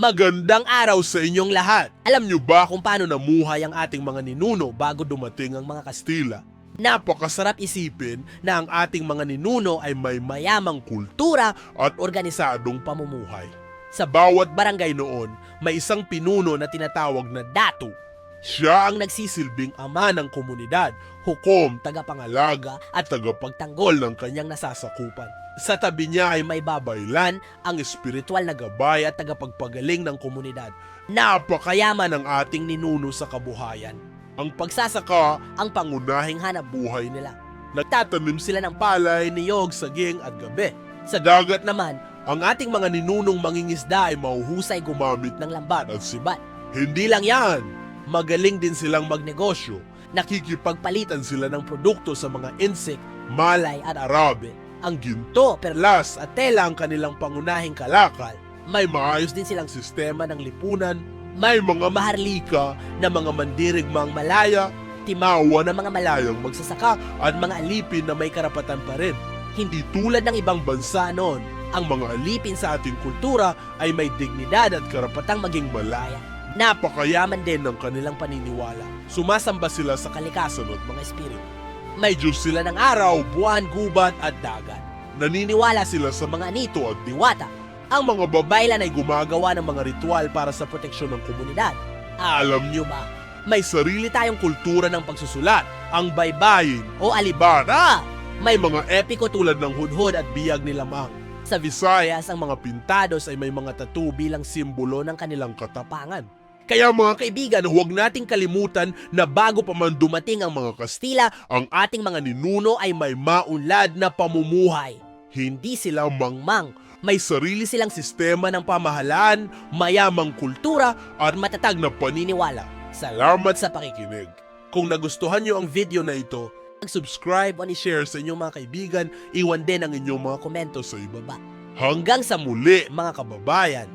Magandang araw sa inyong lahat. Alam niyo ba kung paano namuhay ang ating mga ninuno bago dumating ang mga Kastila? Napakasarap isipin na ang ating mga ninuno ay may mayamang kultura at organisadong pamumuhay. Sa bawat barangay noon, may isang pinuno na tinatawag na datu. Siya ang nagsisilbing ama ng komunidad, hukom, tagapangalaga at tagapagtanggol ng kanyang nasasakupan. Sa tabi niya ay may babaylan, ang espiritual na gabay at tagapagpagaling ng komunidad. Napakayaman ng ating ninuno sa kabuhayan. Ang pagsasaka ang pangunahing hanap buhay nila. Nagtatanim sila ng palay, niyog, saging at gabi. Sa dagat naman, ang ating mga ninunong mangingisda ay mahuhusay gumamit ng lambat at sibat. Hindi lang yan, magaling din silang magnegosyo. Nakikipagpalitan sila ng produkto sa mga insect, malay at arabe. Ang ginto, perlas at tela ang kanilang pangunahing kalakal. May maayos din silang sistema ng lipunan. May mga maharlika na mga mandirigmang malaya, timawa na mga malayang magsasaka at mga alipin na may karapatan pa rin. Hindi tulad ng ibang bansa noon, ang mga alipin sa ating kultura ay may dignidad at karapatang maging malaya. Napakayaman din ng kanilang paniniwala. Sumasamba sila sa kalikasan at mga espiritu. May Diyos sila ng araw, buwan, gubat at dagat. Naniniwala sila sa mga anito at diwata. Ang mga babaylan ay gumagawa ng mga ritual para sa proteksyon ng komunidad. Alam niyo ba, may sarili tayong kultura ng pagsusulat, ang baybayin o alibara. May mga epiko tulad ng hudhod at biyag ni Lamang. Sa Visayas, ang mga pintados ay may mga tattoo bilang simbolo ng kanilang katapangan. Kaya mga kaibigan, huwag nating kalimutan na bago pa man dumating ang mga Kastila, ang ating mga ninuno ay may maunlad na pamumuhay. Hindi sila mangmang. May sarili silang sistema ng pamahalaan, mayamang kultura, at matatag na paniniwala. Salamat sa pakikinig. Kung nagustuhan nyo ang video na ito, mag-subscribe o i-share sa inyong mga kaibigan, iwan din ang inyong mga komento sa ibaba. Hanggang sa muli mga kababayan,